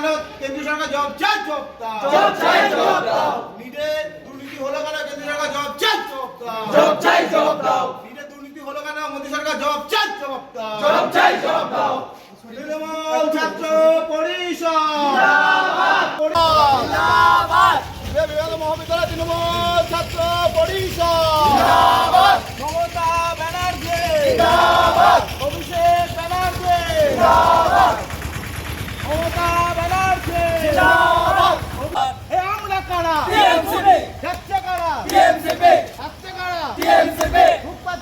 কেন কেন্দ্রীয় সরকার জবাব চাই জবাব দাও। জবাব চাই, জবাব দাও। নিটে দুর্নীতি হলো কেন কেন্দ্রীয় সরকার জবাব চাই জবাব দাও। জবাব চাই, জবাব দাও। নিটে দুর্নীতি হলো কেন মোদী সরকার জবাব চাই জবাব দাও। জবাব চাই, জবাব দাও। তৃণমূল ছাত্র পরিষদ। মহাবিদ্যালয় তৃণমূল ছাত্র পরিষদ। মমতা ব্যানার্জি অভিষেক ব্যানার্জি মমতা ব্যানার্জি এ আমরা কারা TMCP যাচ্ছে কারা TMCP যাচ্ছে কারা TMCP রূপা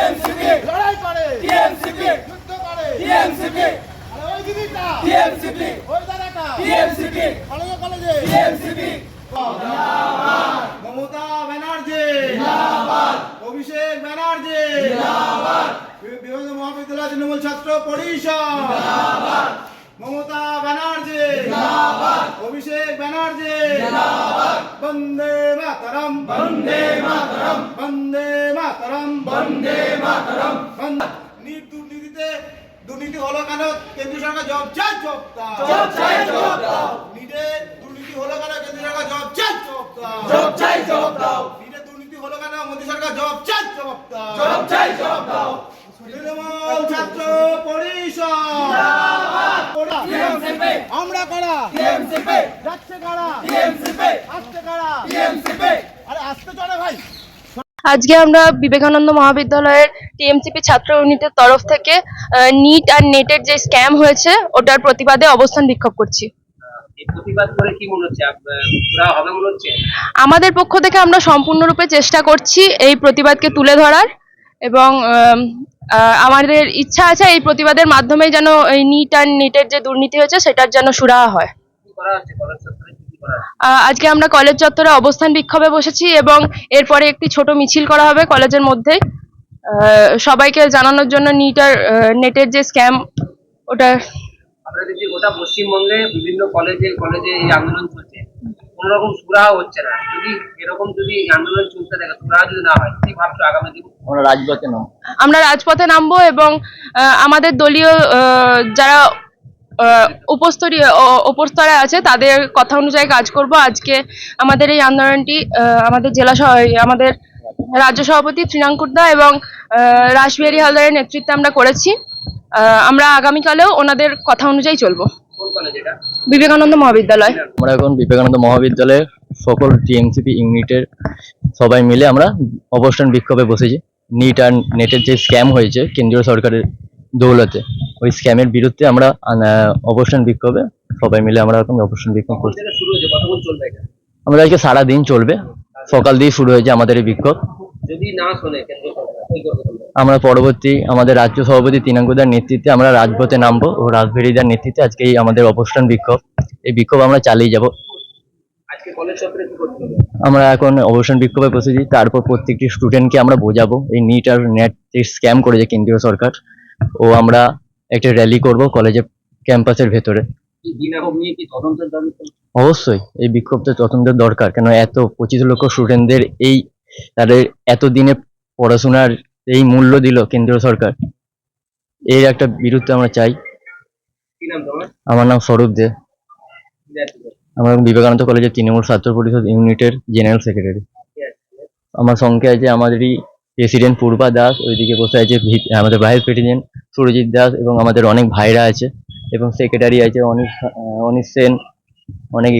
TMCP লড়াই করে। টিএমসিপি। যুদ্ধ করে। টিএমসিপি। আরে ওই দিদিটা টিএমসিপি। ওই দাদাটা টিএমসিপি। কলেজে কলেজে। TMCP মমতা ব্যানার্জি। অভিষেক ব্যানার্জি। বিভিন্ন মহাবিদ্যালয় তৃণমূল ছাত্র পরিষদ। মমতা ব্যানার্জি। অভিষেক ব্যানার্জি। বন্দে মাতরম। বন্দে মাতরম। বন্দে মাতরম। বন্দে মাতরম। দুর্নীতিতে দুর্নীতি হলো কেন? কেন্দ্রীয় সরকার জবাব চাই জবাব দাও। জবাব চাই, দাও। নিটে দুর্নীতি হলো কেন? কেন্দ্রীয় সরকার জবাব চাই জবাব দাও। জবাব চাই, জবাব দাও। নিটে দুর্নীতি হলো কেন মোদী সরকার জবাব চাই জবাব দাও জবাব চাই, জবাব দাও। তৃণমূল ছাত্র পরিষদ TMCP আমরা কারা TMCP যাচ্ছে কারা? TMCP আসছে কারা? TMCP আরে আসতে চলে ভাই। আজকে আমরা বিবেকানন্দ মহাবিদ্যালয়ের টিএমসিপি ছাত্র ইউনিটের তরফ থেকে নিট আর নেটের যে স্ক্যাম হয়েছে ওটার প্রতিবাদে অবস্থান বিক্ষোভ করছি। এই প্রতিবাদ করে কি হচ্ছে? আপ- পুরা হবে হচ্ছে? আমাদের পক্ষ থেকে আমরা সম্পূর্ণরূপে চেষ্টা করছি এই প্রতিবাদকে তুলে ধরার এবং আমাদের ইচ্ছা আছে এই প্রতিবাদের মাধ্যমে যেন এই নিট আর নেটের যে দুর্নীতি হয়েছে সেটার যেন সুরাহা হয়। আজকে আমরা কলেজ চত্বরে অবস্থান বিক্ষোভে বসেছি এবং এরপরে একটি ছোট মিছিল করা হবে কলেজের মধ্যে। আহ, সবাইকে জানানোর জন্য নিট আর নেটের যে স্ক্যাম ওটা আমরা দেখছি গোটা পশ্চিমবঙ্গে বিভিন্ন কলেজে কলেজে এই আন্দোলন চলছে। কোন রকম সুরাহা হচ্ছে না। যদি এরকম যদি আন্দোলন চলতে থাকে সুরাহা যদি না হয় কি ভাবছ আগামী দিন? আমরা রাজপথে নাম আমরা রাজপথে নামবো এবং আহ, আমাদের দলীয় আহ, যারা আহ, উপস্তরীয় ও- ওপর স্তরে আছে তাদের কথা অনুযায়ী কাজ করব। আজকে আমাদের এই আন্দোলনটি আহ, আমাদের জেলা আমাদের রাজ্য সভাপতি তৃণাঙ্কুর দা এবং আহ, রাসবিহারী হালদারের নেতৃত্বে আমরা করেছি। আহ, আমরা আগামীকালেও ওনাদের কথা অনুযায়ী চলবো। বিবেকানন্দ মহাবিদ্যালয়। আমরা এখন বিবেকানন্দ মহাবিদ্যালয়ের সকল টিএমসিপি ইউনিটের সবাই মিলে আমরা অবস্থান বিক্ষোভে বসেছি। নিট আর নেটের যে স্ক্যাম হয়েছে কেন্দ্রীয় সরকারের দৌলতে ওই স্ক্যামের বিরুদ্ধে আমরা অবস্থান বিক্ষোভে সবাই মিলে আমরা এখন অবস্থান বিক্ষোভ করছি। থেকে শুরু হয়েছে? কতক্ষণ চলবে এটা? আমাদের আজকে সারা দিন চলবে। সকাল দিয়ে শুরু হয়েছে আমাদের এই বিক্ষোভ। যদি না শোনে কেন্দ্র সরকার আমরা পরবর্তী আমাদের রাজ্য সভাপতি তিনাঙ্কুদার নেতৃত্বে আমরা রাজপথে নামবো ও রাজভেরিদার নেতৃত্বে আজকে এই আমাদের অবস্থান বিক্ষোভ। এই বিক্ষোভ আমরা চালিয়ে যাব। আমরা এখন অবসান বিক্ষোভে বসেছি। তারপর প্রত্যেকটি স্টুডেন্টকে আমরা বোঝাবো। এই নিট আর নেট স্ক্যাম করেছে কেন্দ্রীয় সরকার। ও আমরা একটা র্যালি করব কলেজের ক্যাম্পাসের ভেতরে? অবশ্যই এই বিক্ষোভটা তদন্তের দরকার। কেন এত পঁচিশ লক্ষ স্টুডেন্টদের এই তাদের এত দিনে পড়াশোনার এই মূল্য দিল কেন্দ্রীয় সরকার। এর একটা বিরুদ্ধে আমরা চাই। আমার নাম স্বরূপ দে। আমার বিবেকানন্দ কলেজের তৃণমূল ছাত্র পরিষদ ইউনিটের জেনারেল সেক্রেটারি। আমার সঙ্গে আছে আমাদেরই প্রেসিডেন্ট পূর্বা দাস ওইদিকে বসে আছে আমাদের ভাইস প্রেসিডেন্ট সুরজিৎ দাস এবং আমাদের অনেক ভাইরা আছে এবং সেক্রেটারি আছে অনিশ অনিশ সেন অনেক